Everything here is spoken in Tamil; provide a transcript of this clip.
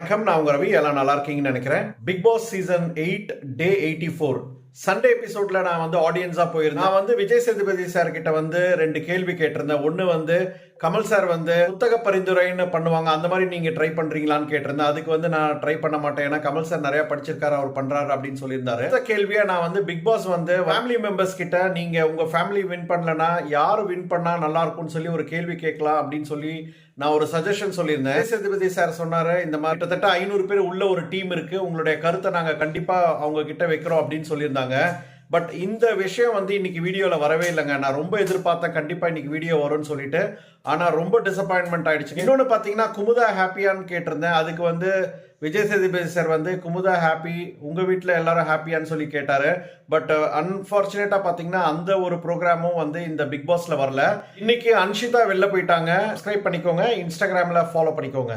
வணக்கம் நான் உங்க ரவி. எல்லாம் நல்லா இருக்கீங்கன்னு நினைக்கிறேன். Bigg Boss season eight day eighty four Sunday எபிசோட்ல நான் வந்து ஆடியன்ஸா போயிருந்தேன். நான் வந்து விஜய் சேதுபதி சார் கிட்ட வந்து ரெண்டு கேள்வி கேட்டிருந்தேன். ஒன்னு வந்து கமல் சார் வந்து புத்தக பரிந்துரைன்னு பண்ணுவாங்க. அந்த மாதிரி நீங்க ட்ரை பண்றீங்களான்னு கேட்டிருந்தேன். அதுக்கு வந்து நான் ட்ரை பண்ண மாட்டேன். ஏன்னா கமல் சார் நிறைய படிச்சிருக்காரு அவர் பண்றாரு அப்படின்னு சொல்லியிருந்தாரு. இந்த கேள்வியா நான் வந்து பிக் பாஸ் வந்து ஃபேமிலி மெம்பர்ஸ் கிட்ட நீங்க உங்க ஃபேமிலி வின் பண்ணலன்னா யாரு வின் பண்ணா நல்லா இருக்கும்னு சொல்லி ஒரு கேள்வி கேட்கலாம் அப்படின்னு சொல்லி நான் ஒரு சஜஷன் சொல்லியிருந்தேன். சேதுபதி சார் சொன்னாரு இந்த மாதிரி கிட்டத்தட்ட ஐநூறு பேர் உள்ள ஒரு டீம் இருக்கு. உங்களுடைய கருத்தை நாங்க கண்டிப்பா அவங்க கிட்ட வைக்கிறோம் அப்படின்னு சொல்லியிருந்தாங்க. பட் இந்த விஷயம் வந்து இன்னைக்கு வீடியோவில் வரவே இல்லைங்க. நான் ரொம்ப எதிர்பார்த்தேன். கண்டிப்பாக இன்னைக்கு வீடியோ வரும்னு சொல்லிட்டு. ஆனால் ரொம்ப டிசப்பாயின்மெண்ட் ஆயிடுச்சு இன்னொன்று பார்த்தீங்கன்னா குமுதா ஹாப்பியான்னு கேட்டிருந்தேன். அதுக்கு வந்து விஜய் சேதுபதி சார் வந்து குமுதா ஹாப்பி உங்கள் வீட்டில் எல்லாரும் ஹாப்பியான்னு சொல்லி கேட்டார். பட் அன்ஃபார்ச்சுனேட்டாக பார்த்தீங்கன்னா அந்த ஒரு ப்ரோக்ராமும் வந்து இந்த பிக் பாஸில் வரல. இன்னைக்கு அன்ஷிதா வெளில போயிட்டாங்க. சப்ஸ்கிரைப் பண்ணிக்கோங்க. இன்ஸ்டாகிராமில் ஃபாலோ பண்ணிக்கோங்க.